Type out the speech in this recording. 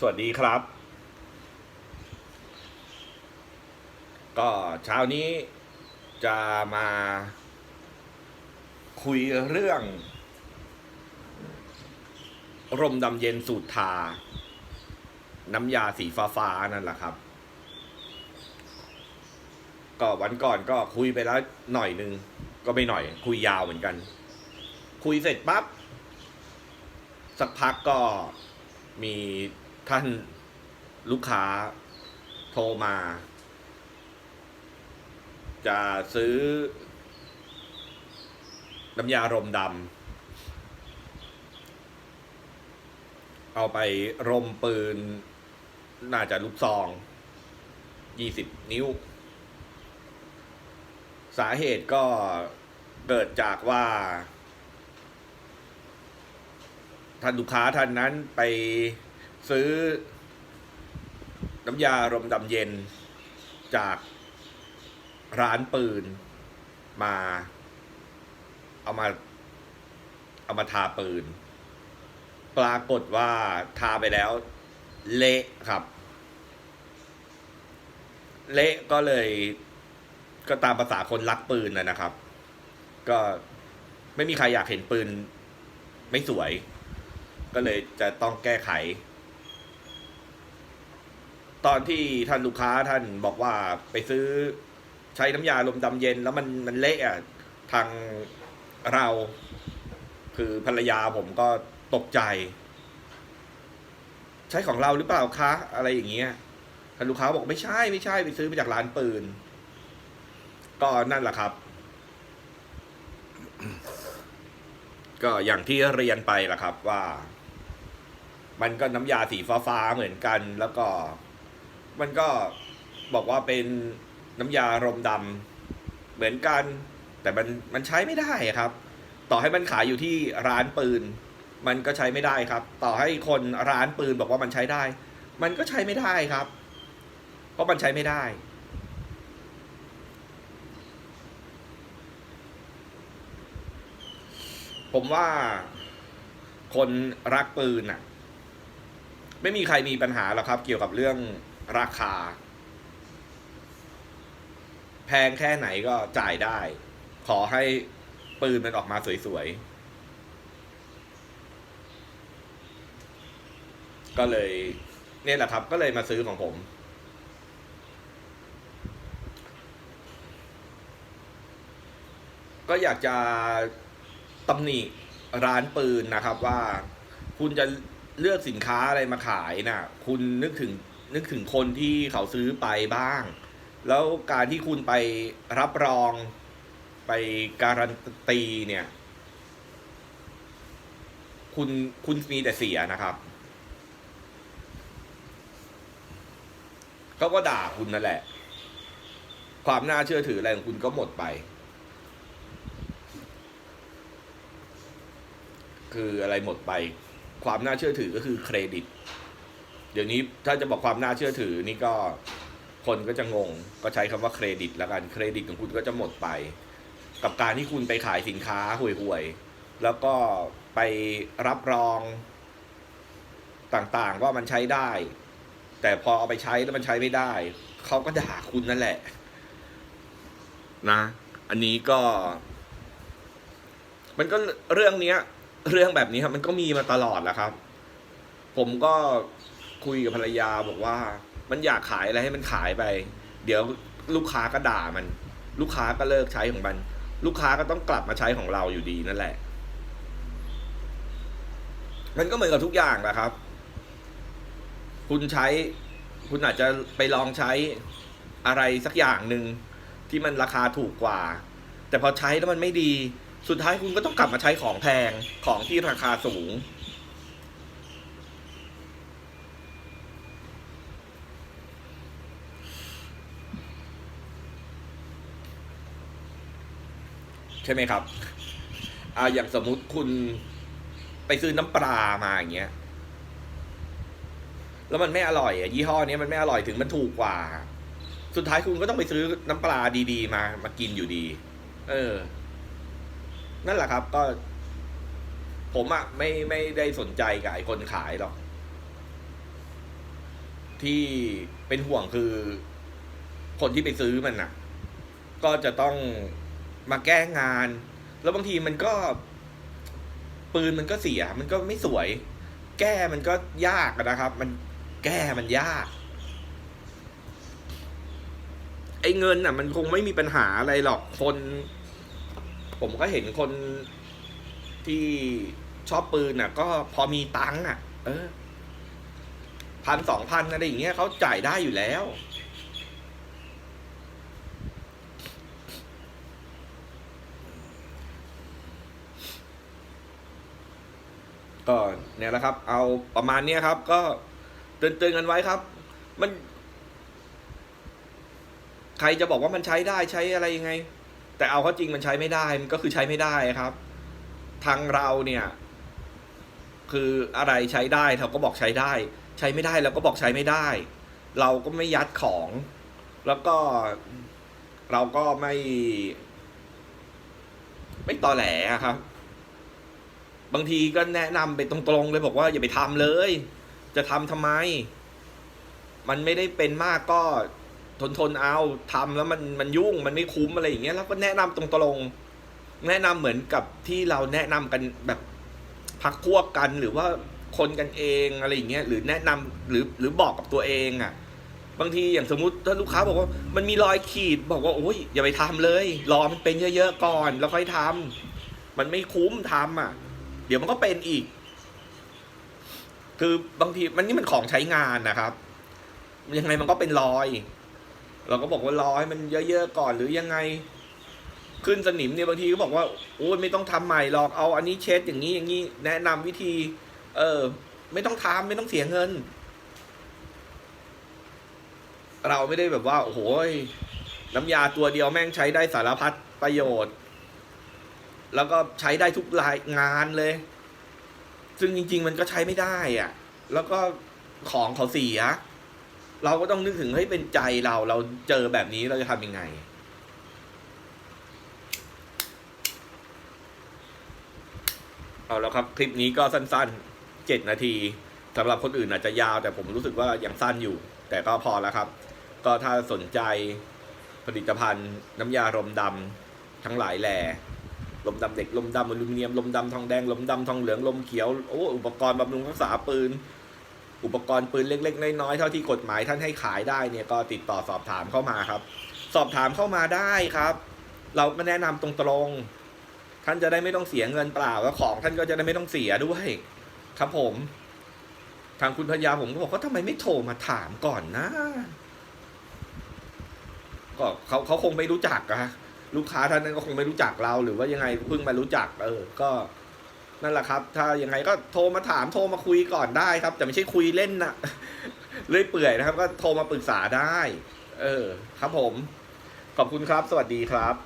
สวัสดีครับ ก็เช้านี้จะมาคุยเรื่องรมดำเย็นสูตรทา น้ำยาสีฟ้าฟ้าๆนั่นแหละครับ ก็วันก่อนก็คุยไปแล้วหน่อยนึง ก็ไม่หน่อย คุยยาวเหมือนกัน คุยเสร็จปั๊บสักพักก็มี ท่านลูกค้าโทรมา จะซื้อ น้ำยารมดำเอาไปรมปืน น่าจะลูกซองยี่สิบนิ้ว สาเหตุก็เกิดจากว่า ท่านลูกค้าท่านนั้นไป ซื้อ น้ำยารมดำเย็นจากร้านปืนมา เอามา เอามาทาปืน ปรากฏว่าทาไปแล้ว เละครับ เละก็เลยก็ตามภาษาคนรักปืนนะนะครับ ก็ไม่มีใครอยากเห็นปืน ไม่สวย ก็เลยจะต้องแก้ไข ตอนที่ท่านลูกค้าท่านบอกว่าไปซื้อใช้น้ำยาลมดำเย็น แล้วมันมันเละอะทางเรา คือภรรยาผมก็ตกใจ ใช้ของเราหรือเปล่าคะ อะไรอย่างเงี้ยท่านลูกค้าบอกไม่ใช่ไม่ใช่ไปซื้อมาจากร้านปืน ก็นั่นแหละครับ ก็อย่างที่เรียนไปแหละครับว่า มันก็น้ำยาสีฟ้าๆเหมือนกันแล้วก็ มันก็บอกว่าเป็นน้ำยารมดำเหมือนกัน แต่มันมันใช้ไม่ได้ครับ ต่อให้มันขายอยู่ที่ร้านปืน มันก็ใช้ไม่ได้ครับ ต่อให้คนร้านปืนบอกว่ามันใช้ได้ มันก็ใช้ไม่ได้ครับ เพราะมันใช้ไม่ได้ผมว่าคนรักปืนน่ะไม่มีใครมีปัญหาหรอกครับ เกี่ยวกับเรื่อง ราคา แพงแค่ไหนก็จ่ายได้ ขอให้ปืนมันออกมาสวยๆ ก็เลย เนี่ยแหละครับ ก็เลยมาซื้อของผม ก็อยากจะตำหนิร้านปืนนะครับว่า คุณจะเลือกสินค้าอะไรมาขายน่ะ คุณนึกถึง นึกถึงคนที่เขาซื้อไปบ้าง แล้วการที่คุณไปรับรองไปการันตีเนี่ย คุณคุณมีแต่เสียนะครับเขาก็ด่าคุณนั่นแหละ ความน่าเชื่อถืออะไรของคุณก็หมดไป คืออะไรหมดไป ความน่าเชื่อถือก็คือเครดิต เดี๋ยวนี้ถ้าจะบอกความน่าเชื่อถือนี่ก็คนก็จะงง ก็ใช้คำว่าเครดิตแล้วกันเครดิตของคุณก็จะหมดไป กับการที่คุณไปขายสินค้าห่วยๆแล้วก็ไปรับรองต่างๆว่ามันใช้ได้ แต่พอเอาไปใช้แล้วมันใช้ไม่ได้เขาก็ด่าคุณนั่นแหละ นะ อันนี้ก็ มันก็เรื่องเนี้ย เรื่องแบบนี้ครับ มันก็มีมาตลอดแหละครับ ผมก็ คุยกับภรรยาบอกว่า มันอยากขายอะไรให้มันขายไป เดี๋ยวลูกค้าก็ด่ามัน ลูกค้าก็เลิกใช้ของมัน ลูกค้าก็ต้องกลับมาใช้ของเราอยู่ดีนั่นแหละ มันก็เหมือนกับทุกอย่างแหละครับ คุณใช้ คุณอาจจะไปลองใช้อะไรสักอย่างหนึ่งที่มันราคาถูกกว่า แต่พอใช้แล้วมันไม่ดี สุดท้ายคุณก็ต้องกลับมาใช้ของแพงของที่ราคาสูง ใช่ไหมครับอ่าอย่างสมมุติคุณไปซื้อน้ำปลามาอย่างเงี้ย แล้วมันไม่อร่อยอะยี่ห้อเนี้ยมันไม่อร่อยถึงมันถูกกว่า สุดท้ายคุณก็ต้องไปซื้อน้ำปลาดีๆ มามากินอยู่ดี เออ นั่นแหละครับ ก็ ผมอะไม่ไม่ได้สนใจกับไอ้คนขายหรอก ที่เป็นห่วงคือ คนที่ไปซื้อมันน่ะก็จะต้อง มาแก้งาน แล้วบางทีมันก็ ปืนมันก็เสีย มันก็ไม่สวย แก้มันก็ยากนะครับ มันแก้มันยาก ไอ้เงินอะ มันคงไม่มีปัญหาอะไรหรอกคน ผมก็เห็นคนที่ชอบปืนอะ ก็พอมีตังค์อะ เออพันสองพันอะไรอย่างเงี้ยเขาจ่ายได้อยู่แล้ว ก็เนี่ยแหละครับ เอาประมาณเนี้ยครับ ก็เตือนเตือนกันไว้ครับ มัน ใครจะบอกว่ามันใช้ได้ใช้อะไรยังไง แต่เอาเข้าจริงมันใช้ไม่ได้มันก็คือใช้ไม่ได้ครับ ทางเราเนี่ย คืออะไรใช้ได้เราก็บอกใช้ได้ ใช้ไม่ได้เราก็บอกใช้ไม่ได้ เราก็ไม่ยัดของ แล้วก็เราก็ไม่ ไม่ตอแหลครับ บางทีก็แนะนำไปตรงๆเลยบอกว่าอย่าไปทำเลย จะทำทำไม มันไม่ได้เป็นมากก็ทนทนเอาทำแล้วมันมันยุ่งมันไม่คุ้มอะไรอย่างเงี้ยแล้วก็แนะนำตรงๆแนะนำเหมือนกับที่เราแนะนำกันแบบพักพวกกันหรือว่าคนกันเองอะไรอย่างเงี้ยหรือแนะนำหรือหรือบอกกับตัวเองอะ่ะ บางทีอย่างสมมติถ้าลูกค้าบอกว่า มันมีรอยขีดบอกว่าโอ้ยอย่าไปทำเลย รอมันเป็นเยอะๆก่อน แล้วค่อยทำมันไม่คุ้มทำอะ เดี๋ยวมันก็เป็นอีก คือบางทีมันนี่มันของใช้งานนะครับ ยังไงมันก็เป็นรอย เราก็บอกว่ารอให้มันเยอะๆก่อนหรือยังไง ขึ้นสนิมเนี่ยบางทีก็บอกว่าโอ้ยไม่ต้องทำใหม่หรอกเอาอันนี้เช็ดอย่างนี้อย่างนี้แนะนำวิธี เออ ไม่ต้องทำไม่ต้องเสียเงิน เราไม่ได้แบบว่าโอ้โหยน้ำยาตัวเดียวแม่งใช้ได้สารพัดประโยชน์ แล้วก็ใช้ได้ทุกรายงานเลย ซึ่งจริง ๆ มันก็ใช้ไม่ได้อะแล้วก็ของเขาเสีย เราก็ต้องนึกถึงให้เป็นใจเราเราเจอแบบนี้เราจะทำยังไง เอาแล้วครับคลิปนี้ก็สั้นๆเจ็ดนาทีสำหรับคนอื่นอาจจะยาว แต่ผมรู้สึกว่ายังสั้นอยู่ แต่ก็พอแล้วครับ ก็ถ้าสนใจผลิตภัณฑ์น้ำยารมดำทั้งหลายแหล่ ลมดำเด็ก ลมดำอลูมิเนียม ลมดำทองแดง ลมดำทองเหลือง ลมเขียว โอ้อุปกรณ์บำรุงรักษาปืน อุปกรณ์ปืนเล็กๆ น้อยๆ เท่าที่กฎหมายท่านให้ขายได้เนี่ยก็ติดต่อสอบถามเข้ามาครับ สอบถามเข้ามาได้ครับ เราแนะนำตรงๆ ท่านจะได้ไม่ต้องเสียเงินเปล่าแล้วของท่านก็จะได้ไม่ต้องเสียด้วย ครับผม ทางคุณพญาผมก็บอกว่าทำไมไม่โทรมาถามก่อนนะก็เขาเขาคงไม่รู้จักอะ ลูกค้าท่านนั้นก็คงไม่รู้จักเรา หรือว่ายังไงเพิ่งมารู้จัก เออ ก็นั่นแหละครับ ถ้ายังไงก็โทรมาถามโทรมาคุยก่อนได้ครับ แต่ไม่ใช่คุยเล่นนะเลื่อยเปื่อยนะครับ ก็โทรมาปรึกษาได้ เออ ครับผม ขอบคุณครับ สวัสดีครับ